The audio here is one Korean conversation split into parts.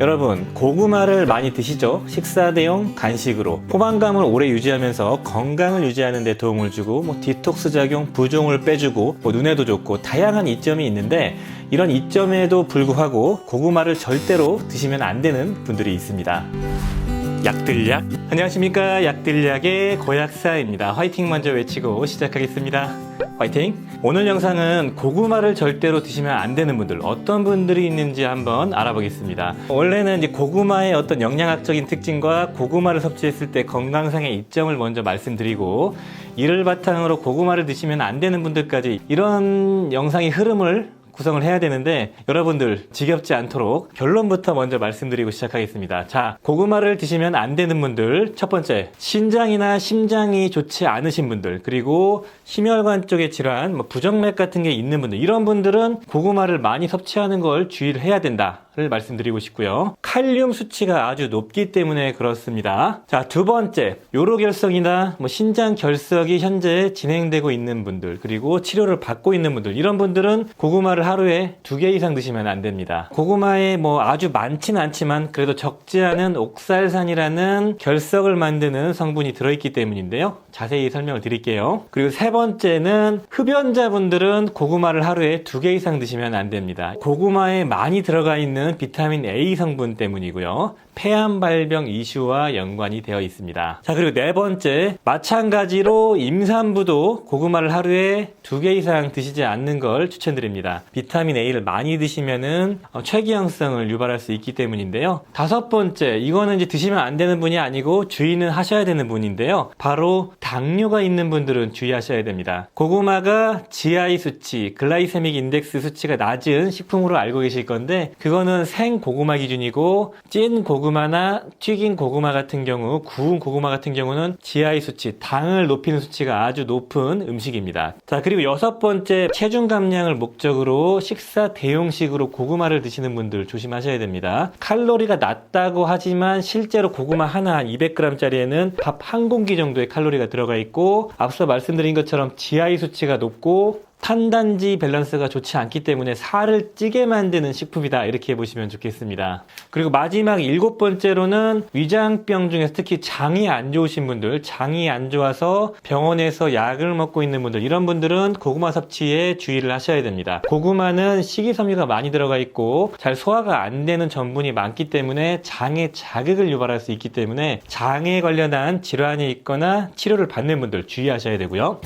여러분 고구마를 많이 드시죠? 식사 대용 간식으로 포만감을 오래 유지하면서 건강을 유지하는 데 도움을 주고 뭐 디톡스 작용, 부종을 빼주고 뭐 눈에도 좋고 다양한 이점이 있는데 이런 이점에도 불구하고 고구마를 절대로 드시면 안 되는 분들이 있습니다. 약들약. 안녕하십니까. 약들약의 고약사입니다. 화이팅 먼저 외치고 시작하겠습니다. 화이팅. 오늘 영상은 고구마를 절대로 드시면 안 되는 분들 어떤 분들이 있는지 한번 알아보겠습니다. 원래는 이제 고구마의 어떤 영양학적인 특징과 고구마를 섭취했을 때 건강상의 이점을 먼저 말씀드리고 이를 바탕으로 고구마를 드시면 안 되는 분들까지 이런 영상의 흐름을 구성을 해야 되는데 여러분들 지겹지 않도록 결론부터 먼저 말씀드리고 시작하겠습니다. 자, 고구마를 드시면 안 되는 분들 첫 번째 신장이나 심장이 좋지 않으신 분들 그리고 심혈관 쪽의 질환, 뭐 부정맥 같은 게 있는 분들 이런 분들은 고구마를 많이 섭취하는 걸 주의를 해야 된다. 를 말씀드리고 싶고요. 칼륨 수치가 아주 높기 때문에 그렇습니다. 자, 두 번째, 요로결석이나 뭐 신장 결석이 현재 진행되고 있는 분들, 그리고 치료를 받고 있는 분들, 이런 분들은 고구마를 하루에 두 개 이상 드시면 안 됩니다. 고구마에 뭐 아주 많지는 않지만 그래도 적지 않은 옥살산이라는 결석을 만드는 성분이 들어있기 때문인데요. 자세히 설명을 드릴게요. 그리고 세 번째는 흡연자분들은 고구마를 하루에 두 개 이상 드시면 안 됩니다. 고구마에 많이 들어가 있는 비타민 A 성분 때문이고요. 폐암 발병 이슈와 연관이 되어 있습니다. 자, 그리고 네 번째, 마찬가지로 임산부도 고구마를 하루에 두 개 이상 드시지 않는 걸 추천드립니다. 비타민 A를 많이 드시면은 어, 췌기형성을 유발할 수 있기 때문인데요. 다섯 번째, 이거는 이제 드시면 안 되는 분이 아니고 주의는 하셔야 되는 분인데요. 바로 당뇨가 있는 분들은 주의하셔야 됩니다. 고구마가 GI 수치, 글라이세믹 인덱스 수치가 낮은 식품으로 알고 계실 건데 그거는 생 고구마 기준이고 찐 고구마나 튀긴 고구마 같은 경우, 구운 고구마 같은 경우는 GI 수치, 당을 높이는 수치가 아주 높은 음식입니다. 자, 그리고 여섯 번째 체중 감량을 목적으로 식사 대용식으로 고구마를 드시는 분들 조심하셔야 됩니다. 칼로리가 낮다고 하지만 실제로 고구마 하나 한 200g짜리에는 밥 한 공기 정도의 칼로리가 들어가 있고 앞서 말씀드린 것처럼 GI 수치가 높고 탄단지 밸런스가 좋지 않기 때문에 살을 찌게 만드는 식품이다 이렇게 보시면 좋겠습니다. 그리고 마지막 일곱 번째로는 위장병 중에서 특히 장이 안 좋으신 분들, 장이 안 좋아서 병원에서 약을 먹고 있는 분들 이런 분들은 고구마 섭취에 주의를 하셔야 됩니다. 고구마는 식이섬유가 많이 들어가 있고 잘 소화가 안 되는 전분이 많기 때문에 장에 자극을 유발할 수 있기 때문에 장에 관련한 질환이 있거나 치료를 받는 분들 주의하셔야 되고요.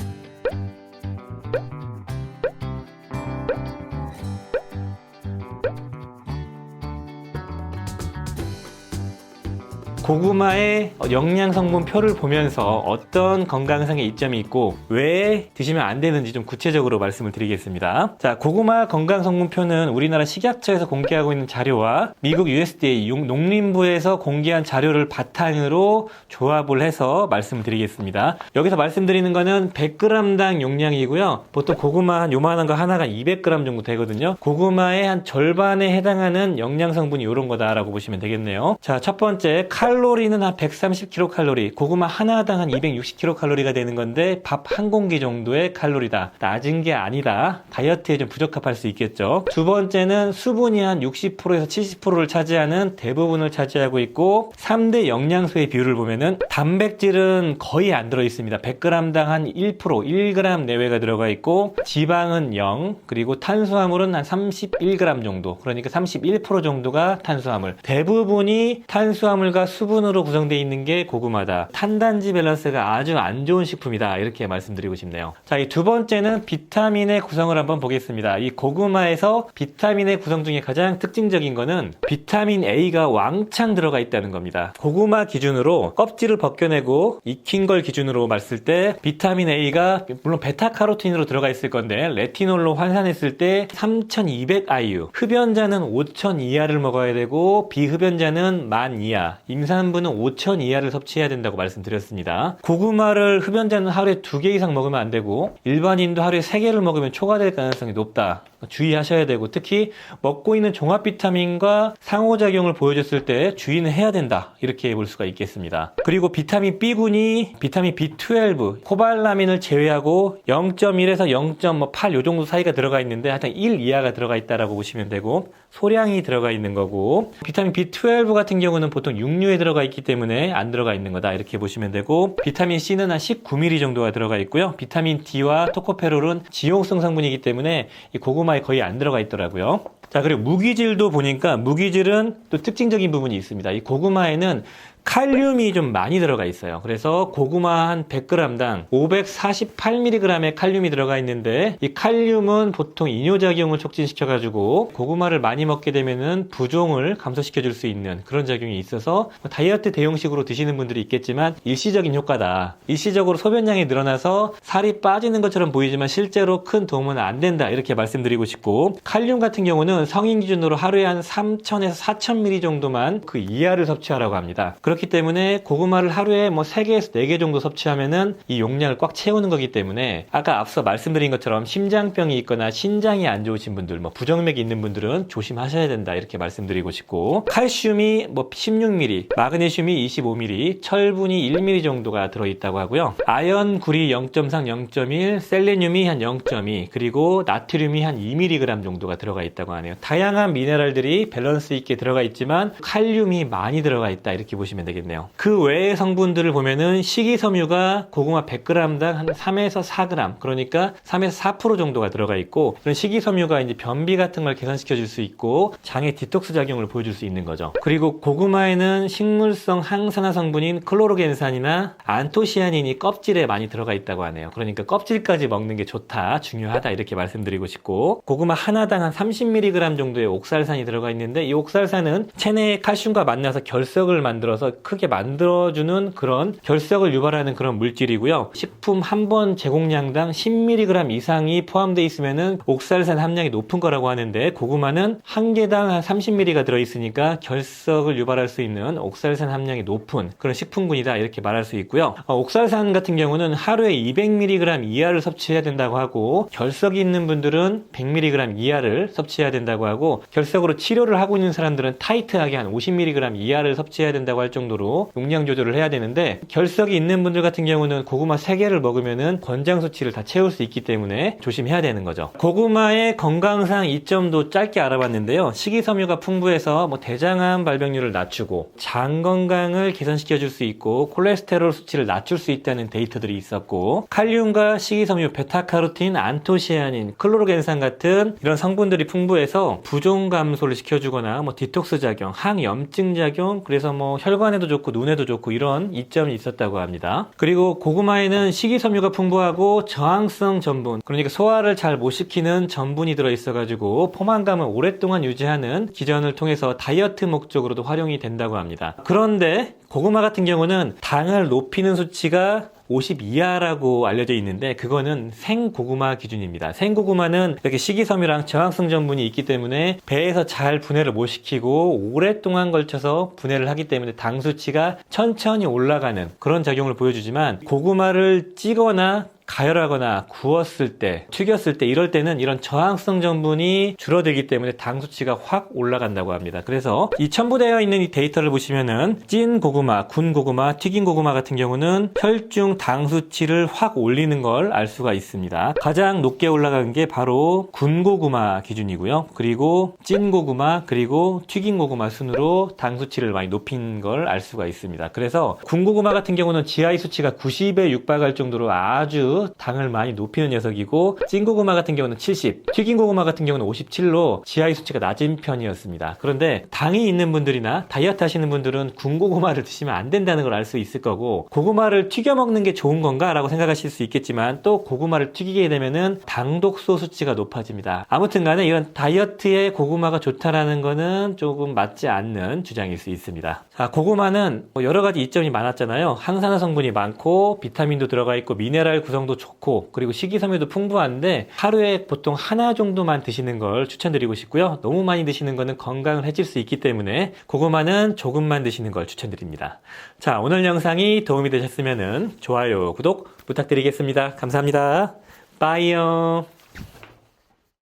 고구마의 영양 성분 표를 보면서 어떤 건강상의 이점이 있고 왜 드시면 안 되는지 좀 구체적으로 말씀을 드리겠습니다. 자, 고구마 건강 성분 표는 우리나라 식약처에서 공개하고 있는 자료와 미국 USDA 농림부에서 공개한 자료를 바탕으로 조합을 해서 말씀을 드리겠습니다. 여기서 말씀드리는 거는 100g당 용량이고요. 보통 고구마 한 요만한 거 하나가 200g 정도 되거든요. 고구마의 한 절반에 해당하는 영양 성분이 이런 거다라고 보시면 되겠네요. 자, 첫 번째 칼 칼로리는 한 130kcal, 고구마 하나당 한 260kcal가 되는 건데 밥 한 공기 정도의 칼로리다. 낮은 게 아니다. 다이어트에 좀 부적합할 수 있겠죠. 두 번째는 수분이 한 60%에서 70%를 차지하는 대부분을 차지하고 있고 3대 영양소의 비율을 보면은 단백질은 거의 안 들어 있습니다. 100g당 한 1%, 1g 내외가 들어가 있고 지방은 0, 그리고 탄수화물은 한 31g 정도. 그러니까 31% 정도가 탄수화물. 대부분이 탄수화물과 수 수분으로 구성되어 있는 게 고구마다. 탄단지 밸런스가 아주 안 좋은 식품이다. 이렇게 말씀드리고 싶네요. 자, 이 두 번째는 비타민의 구성을 한번 보겠습니다. 이 고구마에서 비타민의 구성 중에 가장 특징적인 거는 비타민 A가 왕창 들어가 있다는 겁니다. 고구마 기준으로 껍질을 벗겨내고 익힌 걸 기준으로 봤을 때 비타민 A가 물론 베타카로틴으로 들어가 있을 건데 레티놀로 환산했을 때 3200 IU. 흡연자는 5000 이하를 먹어야 되고 비흡연자는 1000 이하. 임상 임산부는 5천 이하를 섭취해야 된다고 말씀드렸습니다. 고구마를 흡연자는 하루에 두개 이상 먹으면 안 되고 일반인도 하루에 세 개를 먹으면 초과될 가능성이 높다. 주의하셔야 되고 특히 먹고 있는 종합 비타민과 상호작용을 보여줬을 때 주의는 해야 된다. 이렇게 볼 수가 있겠습니다. 그리고 비타민 B군이 비타민 B12 코발라민을 제외하고 0.1에서 0.8 요 정도 사이가 들어가 있는데 하여튼 1 이하가 들어가 있다라고 보시면 되고 소량이 들어가 있는 거고 비타민 B12 같은 경우는 보통 육류에 들어가 있기 때문에 안 들어가 있는 거다. 이렇게 보시면 되고 비타민 C는 한 19mg 정도가 들어가 있고요. 비타민 D와 토코페롤은 지용성 성분이기 때문에 이 고구마 에 거의 안 들어가 있더라고요. 자 그리고 무기질도 보니까 무기질은 또 특징적인 부분이 있습니다. 이 고구마에는 칼륨이 좀 많이 들어가 있어요. 그래서 고구마 한 100g당 548mg의 칼륨이 들어가 있는데 이 칼륨은 보통 이뇨작용을 촉진시켜가지고 고구마를 많이 먹게 되면은 부종을 감소시켜 줄 수 있는 그런 작용이 있어서 뭐 다이어트 대용식으로 드시는 분들이 있겠지만 일시적인 효과다. 일시적으로 소변량이 늘어나서 살이 빠지는 것처럼 보이지만 실제로 큰 도움은 안 된다. 이렇게 말씀드리고 싶고 칼륨 같은 경우는 성인 기준으로 하루에 한 3,000에서 4,000ml 정도만 그 이하를 섭취하라고 합니다. 그렇기 때문에 고구마를 하루에 뭐 3개에서 4개 정도 섭취하면은 이 용량을 꽉 채우는 거기 때문에 아까 앞서 말씀드린 것처럼 심장병이 있거나 신장이 안 좋으신 분들, 뭐 부정맥이 있는 분들은 조심하셔야 된다 이렇게 말씀드리고 싶고 칼슘이 뭐 16ml, 마그네슘이 25ml, 철분이 1ml 정도가 들어있다고 하고요. 아연, 구리 0.3, 0.1, 셀레늄이 한 0.2, 그리고 나트륨이 한 2mg 정도가 들어가 있다고 하네요. 다양한 미네랄들이 밸런스 있게 들어가 있지만 칼륨이 많이 들어가 있다 이렇게 보시면 되겠네요. 그 외의 성분들을 보면은 식이섬유가 고구마 100g당 한 3에서 4g, 그러니까 3에서 4% 정도가 들어가 있고 이런 식이섬유가 이제 변비 같은 걸 개선시켜 줄 수 있고 장의 디톡스 작용을 보여줄 수 있는 거죠. 그리고 고구마에는 식물성 항산화 성분인 클로로겐산이나 안토시아닌이 껍질에 많이 들어가 있다고 하네요. 그러니까 껍질까지 먹는 게 좋다, 중요하다 이렇게 말씀드리고 싶고 고구마 하나당 한 30mg 정도의 옥살산이 들어가 있는데 이 옥살산은 체내의 칼슘과 만나서 결석을 만들어서 크게 만들어주는 그런 결석을 유발하는 그런 물질이고요. 식품 한 번 제공량당 10mg 이상이 포함되어 있으면은 옥살산 함량이 높은 거라고 하는데 고구마는 한 개당 한 30mg가 들어있으니까 결석을 유발할 수 있는 옥살산 함량이 높은 그런 식품군이다 이렇게 말할 수 있고요. 어, 옥살산 같은 경우는 하루에 200mg 이하를 섭취해야 된다고 하고 결석이 있는 분들은 100mg 이하를 섭취해야 된다고 하고 결석으로 치료를 하고 있는 사람들은 타이트하게 한 50mg 이하를 섭취해야 된다고 할 정도 로 용량 조절을 해야 되는데 결석이 있는 분들 같은 경우는 고구마 3개를 먹으면은 권장 수치를 다 채울 수 있기 때문에 조심해야 되는 거죠. 고구마의 건강상 이점도 짧게 알아봤는데요. 식이섬유가 풍부해서 뭐 대장암 발병률을 낮추고 장 건강을 개선시켜 줄 수 있고 콜레스테롤 수치를 낮출 수 있다는 데이터들이 있었고 칼륨과 식이섬유, 베타카로틴, 안토시아닌, 클로로겐산 같은 이런 성분들이 풍부해서 부종 감소를 시켜주거나 뭐 디톡스 작용, 항염증 작용, 그래서 뭐 혈관 에도 좋고 눈에도 좋고 이런 이점이 있었다고 합니다. 그리고 고구마에는 식이섬유가 풍부하고 저항성 전분, 그러니까 소화를 잘 못 시키는 전분이 들어있어가지고 포만감을 오랫동안 유지하는 기전을 통해서 다이어트 목적으로도 활용이 된다고 합니다. 그런데 고구마 같은 경우는 당을 높이는 수치가 50 이하라고 알려져 있는데 그거는 생고구마 기준입니다. 생고구마는 이렇게 식이섬유랑 저항성 전분이 있기 때문에 배에서 잘 분해를 못 시키고 오랫동안 걸쳐서 분해를 하기 때문에 당 수치가 천천히 올라가는 그런 작용을 보여주지만 고구마를 찌거나 가열하거나 구웠을 때, 튀겼을 때 이럴 때는 이런 저항성 전분이 줄어들기 때문에 당 수치가 확 올라간다고 합니다. 그래서 이 첨부되어 있는 이 데이터를 보시면은 찐 고구마, 군 고구마, 튀긴 고구마 같은 경우는 혈중 당 수치를 확 올리는 걸 알 수가 있습니다. 가장 높게 올라간 게 바로 군 고구마 기준이고요. 그리고 찐 고구마, 그리고 튀긴 고구마 순으로 당 수치를 많이 높인 걸 알 수가 있습니다. 그래서 군 고구마 같은 경우는 GI 수치가 90에 육박할 정도로 아주 당을 많이 높이는 녀석이고 찐 고구마 같은 경우는 70, 튀긴 고구마 같은 경우는 57로 GI 수치가 낮은 편이었습니다. 그런데 당이 있는 분들이나 다이어트 하시는 분들은 군고구마를 드시면 안 된다는 걸 알 수 있을 거고 고구마를 튀겨 먹는 게 좋은 건가? 라고 생각하실 수 있겠지만 또 고구마를 튀기게 되면은 당독소 수치가 높아집니다. 아무튼 간에 이런 다이어트에 고구마가 좋다라는 거는 조금 맞지 않는 주장일 수 있습니다. 자, 고구마는 뭐 여러 가지 이점이 많았잖아요. 항산화 성분이 많고 비타민도 들어가 있고 미네랄 구성 도 좋고 그리고 식이섬유도 풍부한데 하루에 보통 하나 정도만 드시는 걸 추천드리고 싶고요. 너무 많이 드시는 거는 건강을 해칠 수 있기 때문에 고구마는 조금만 드시는 걸 추천드립니다. 자, 오늘 영상이 도움이 되셨으면 좋아요, 구독 부탁드리겠습니다. 감사합니다. 빠이요.